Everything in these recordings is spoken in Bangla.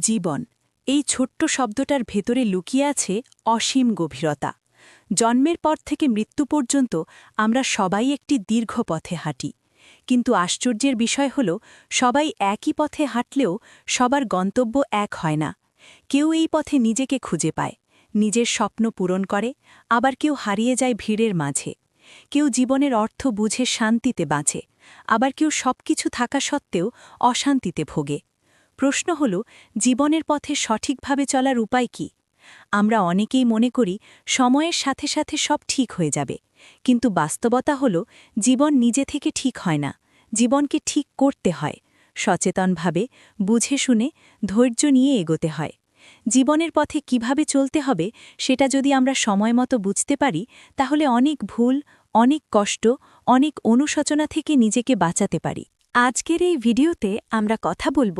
জীবন। এই ছোট্ট শব্দটার ভেতরে লুকিয়ে আছে অসীম গভীরতা। জন্মের পর থেকে মৃত্যু পর্যন্ত আমরা সবাই একটি দীর্ঘ পথে হাঁটি। কিন্তু আশ্চর্যের বিষয় হল, সবাই একই পথে হাঁটলেও সবার গন্তব্য এক হয় না। কেউ এই পথে নিজেকে খুঁজে পায়। নিজের স্বপ্ন পূরণ করে, আবার কেউ হারিয়ে যায় ভিড়ের মাঝে। কেউ জীবনের অর্থ বুঝে শান্তিতে বাঁচে, আবার কেউ সবকিছু থাকা সত্ত্বেও অশান্তিতে ভোগে। প্রশ্ন হল, জীবনের পথে সঠিকভাবে চলার উপায় কি? আমরা অনেকেই মনে করি, সময়ের সাথে সাথে সব ঠিক হয়ে যাবে। কিন্তু বাস্তবতা হল, জীবন নিজে থেকে ঠিক হয় না। জীবনকে ঠিক করতে হয়। সচেতনভাবে, বুঝে শুনে, ধৈর্য নিয়ে এগোতে হয়। জীবনের পথে কীভাবে চলতে হবে, সেটা যদি আমরা সময় মতো বুঝতে পারি, তাহলে অনেক ভুল, অনেক কষ্ট, অনেক অনুশোচনা থেকে নিজেকে বাঁচাতে পারি। আজকের এই ভিডিওতে আমরা কথা বলব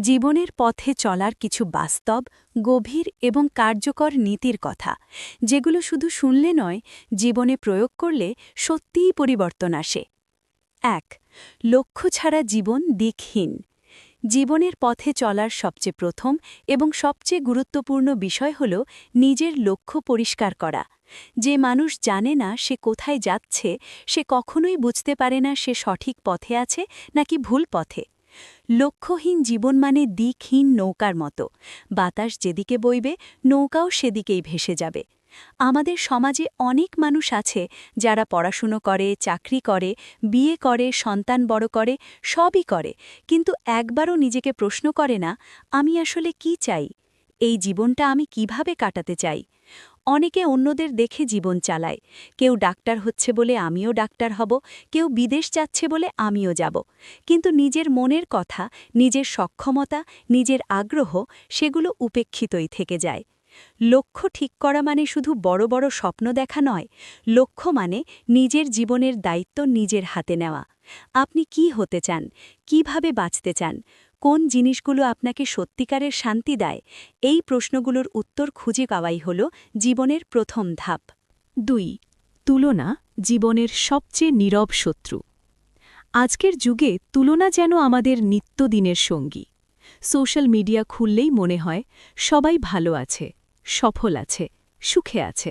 জীবনের পথে চলার কিছু বাস্তব, গভীর এবং কার্যকর নীতির কথা, যেগুলো শুধু শুনলে নয়, জীবনে প্রয়োগ করলে সত্যিই পরিবর্তন আসে। এক, লক্ষ্য ছাড়া জীবন দিকহীন। জীবনের পথে চলার সবচেয়ে প্রথম এবং সবচেয়ে গুরুত্বপূর্ণ বিষয় হল নিজের লক্ষ্য পরিষ্কার করা। যে মানুষ জানে না সে কোথায় যাচ্ছে, সে কখনোই বুঝতে পারে না সে সঠিক পথে আছে নাকি ভুল পথে। লক্ষ্যহীন জীবন মানে দিকহীন নৌকার মতো। বাতাস যেদিকে বইবে, নৌকাও সেদিকেই ভেসে যাবে। আমাদের সমাজে অনেক মানুষ আছে যারা পড়াশুনো করে, চাকরি করে, বিয়ে করে, সন্তান বড় করে, সবই করে। কিন্তু একবারও নিজেকে প্রশ্ন করে না, আমি আসলে কি চাই? এই জীবনটা আমি কীভাবে কাটাতে চাই? অনেকে অন্যদের দেখে জীবন চালায়। কেউ ডাক্তার হচ্ছে বলে আমিও ডাক্তার হব, কেউ বিদেশ যাচ্ছে বলে আমিও যাব। কিন্তু নিজের মনের কথা, নিজের সক্ষমতা, নিজের আগ্রহ, সেগুলো উপেক্ষিতই থেকে যায়। লক্ষ্য ঠিক করা মানে শুধু বড় বড় স্বপ্ন দেখা নয়, লক্ষ্য মানে নিজের জীবনের দায়িত্ব নিজের হাতে নেওয়া। আপনি কি হতে চান? কীভাবে বাঁচতে চান? কোন জিনিসগুলো আপনাকে সত্যিকারের শান্তি দেয়? এই প্রশ্নগুলোর উত্তর খুঁজে পাওয়াই হল জীবনের প্রথম ধাপ। দুই, তুলনা জীবনের সবচেয়ে নীরব শত্রু। আজকের যুগে তুলনা যেন আমাদের নিত্যদিনের সঙ্গী। সোশ্যাল মিডিয়া খুললেই মনে হয় সবাই ভালো আছে। সফল আছে, সুখে আছে।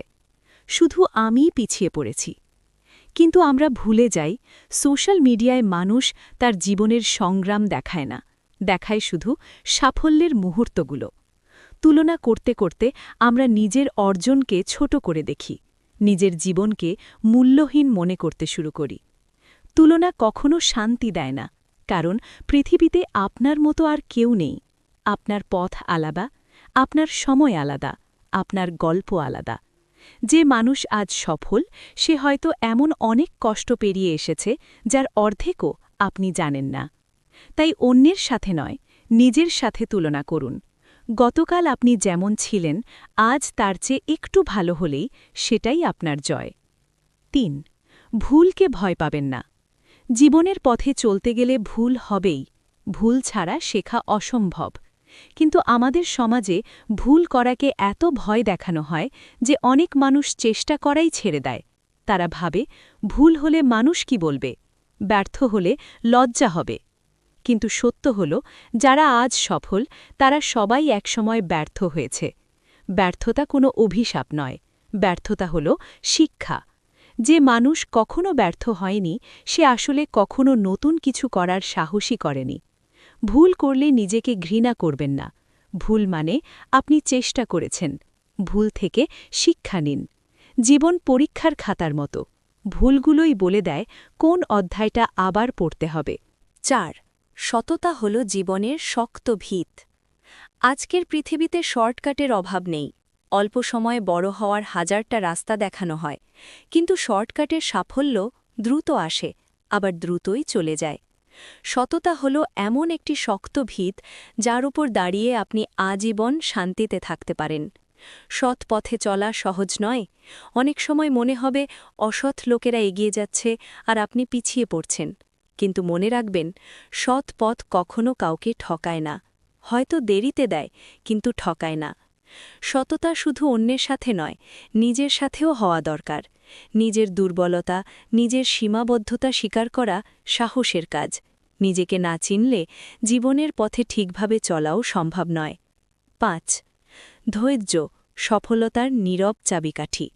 শুধু আমিই পিছিয়ে পড়েছি। কিন্তু আমরা ভুলে যাই, সোশ্যাল মিডিয়ায় মানুষ তার জীবনের সংগ্রাম দেখায় না। দেখায় শুধু সাফল্যের মুহূর্তগুলো। তুলনা করতে করতে আমরা নিজের অর্জনকে ছোট করে দেখি, নিজের জীবনকে মূল্যহীন মনে করতে শুরু করি। তুলনা কখনো শান্তি দেয় না, কারণ পৃথিবীতে আপনার মতো আর কেউ নেই। আপনার পথ আলাদা, আপনার সময় আলাদা আপনার গল্প আলাদা। যে মানুষ আজ সফল, সে হয়তো এমন অনেক কষ্ট পেরিয়ে এসেছে, যার অর্ধেকও আপনি জানেন না। তাই অন্যের সাথে নয়, নিজের সাথে তুলনা করুন। গতকাল আপনি যেমন ছিলেন, আজ তার চেয়ে একটু ভালো হলেই সেটাই আপনার জয়। তিন, ভুলকে ভয় পাবেন না। জীবনের পথে চলতে গেলে ভুল হবেই, ভুল ছাড়া শেখা অসম্ভব। কিন্তু আমাদের সমাজে ভুল করাকে এত ভয় দেখানো হয় যে অনেক মানুষ চেষ্টা করাই ছেড়ে দেয়। তারা ভাবে, ভুল হলে মানুষ কি বলবে? ব্যর্থ হলে লজ্জা হবে। কিন্তু সত্য হল, যারা আজ সফল, তারা সবাই একসময় ব্যর্থ হয়েছে। ব্যর্থতা কোনো অভিশাপ নয়। ব্যর্থতা হল শিক্ষা। যে মানুষ কখনো ব্যর্থ হয়নি, সে আসলে কখনো নতুন কিছু করার সাহসী করেনি। ভুল করলে নিজেকে ঘৃণা করবেন না। ভুল মানে আপনি চেষ্টা করেছেন। ভুল থেকে শিক্ষা নিন। জীবন পরীক্ষার খাতার মতো। ভুলগুলোই বলে দেয় কোন অধ্যায়টা আবার পড়তে হবে। চার, সততা হল জীবনের শক্ত ভিত। আজকের পৃথিবীতে শর্টকাটের অভাব নেই। অল্প সময়ে বড় হওয়ার হাজারটা রাস্তা দেখানো হয়। কিন্তু শর্টকাটের সাফল্য দ্রুত আসে, আবার দ্রুতই চলে যায়। সততা হল এমন একটি শক্ত ভিত যার উপর দাঁড়িয়ে আপনি আজীবন শান্তিতে থাকতে পারেন। সৎ পথে চলা সহজ নয়। অনেক সময় মনে হবে অসৎ লোকেরা এগিয়ে যাচ্ছে আর আপনি পিছিয়ে পড়ছেন। কিন্তু মনে রাখবেন, সৎ পথ কখনো কাউকে ঠকায় না। হয়তো দেরিতে দেয়, কিন্তু ঠকায় না। সততা শুধু অন্যের সাথে নয়, নিজের সাথেও হওয়া দরকার। নিজের দুর্বলতা, নিজের সীমাবদ্ধতা স্বীকার করা সাহসের কাজ। নিজেকে না চিনলে জীবনের পথে ঠিকভাবে চলাও সম্ভব নয়। পাঁচ, ধৈর্য, সফলতার নীরব চাবিকাঠি।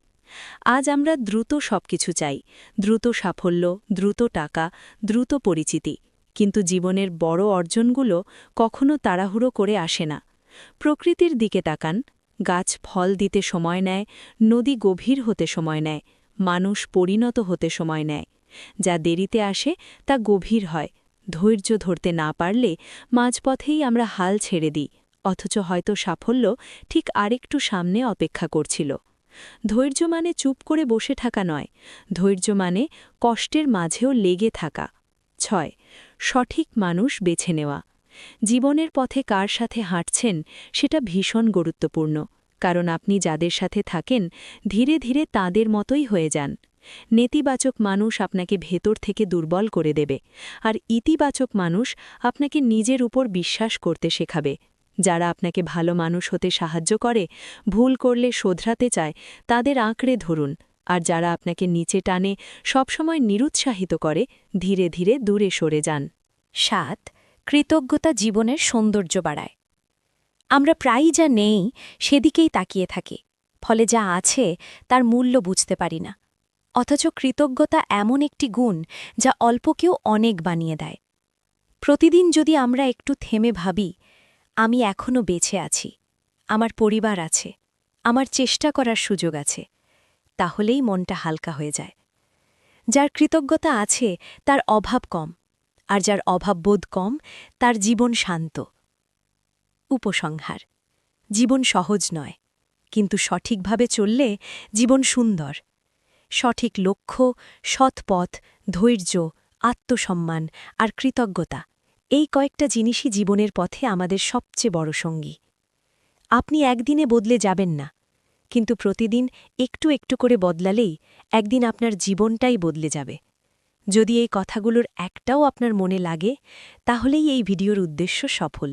আজ আমরা দ্রুত সবকিছু চাই, দ্রুত সাফল্য, দ্রুত টাকা, দ্রুত পরিচিতি। কিন্তু জীবনের বড় অর্জনগুলো কখনো তাড়াহুড়ো করে আসে না। প্রকৃতির দিকে তাকান, গাছ ফল দিতে সময় নেয়, নদী গভীর হতে সময় নেয়, মানুষ পরিণত হতে সময় নেয়। যা দেরিতে আসে, তা গভীর হয়। ধৈর্য ধরতে না পারলে মাঝপথেই আমরা হাল ছেড়ে দিই, অথচ হয়তো সাফল্য ঠিক আরেকটু সামনে অপেক্ষা করছিল। ধৈর্য মানে চুপ করে বসে থাকা নয়, ধৈর্য মানে কষ্টের মাঝেও লেগে থাকা। ছয়, সঠিক মানুষ বেছে নেওয়া। জীবনের পথে কার সাথে হাঁটছেন সেটা ভীষণ গুরুত্বপূর্ণ, কারণ আপনি যাদের সাথে থাকেন ধীরে ধীরে তাদের মতোই হয়ে যান। নেতিবাচক মানুষ আপনাকে ভেতর থেকে দুর্বল করে দেবে, আর ইতিবাচক মানুষ আপনাকে নিজের উপর বিশ্বাস করতে শেখাবে। যারা আপনাকে ভালো মানুষ হতে সাহায্য করে, ভুল করলে শোধরাতে চায়, তাদের আঁকড়ে ধরুন, আর যারা আপনাকে নিচে টানে, সবসময় নিরুৎসাহিত করে, ধীরে ধীরে দূরে সরে যান। সাত কৃতজ্ঞতা জীবনের সৌন্দর্য বাড়ায়। আমরা প্রায়ই যা নেই, সেদিকেই তাকিয়ে থাকি, ফলে যা আছে তার মূল্য বুঝতে পারি না। অথচ কৃতজ্ঞতা এমন একটি গুণ যা অল্পকেও অনেক বানিয়ে দেয়। প্রতিদিন যদি আমরা একটু থেমে ভাবি, আমি এখনও বেঁচে আছি, আমার পরিবার আছে, আমার চেষ্টা করার সুযোগ আছে, তাহলেই মনটা হালকা হয়ে যায়। যার কৃতজ্ঞতা আছে, তার অভাব কম। আর যার অভাববোধ কম, তার জীবন শান্ত। উপসংহার, জীবন সহজ নয়, কিন্তু সঠিকভাবে চললে জীবন সুন্দর। সঠিক লক্ষ্য সৎপথ ধৈর্য, আত্মসম্মান আর কৃতজ্ঞতা, এই কয়েকটা জিনিসই জীবনের পথে আমাদের সবচেয়ে বড় সঙ্গী। আপনি একদিনে বদলে যাবেন না, কিন্তু প্রতিদিন একটু একটু করে বদলালেই একদিন আপনার জীবনটাই বদলে যাবে। যদি এই কথাগুলোর একটাও আপনার মনে লাগে তাহলেই এই ভিডিওর উদ্দেশ্য সফল।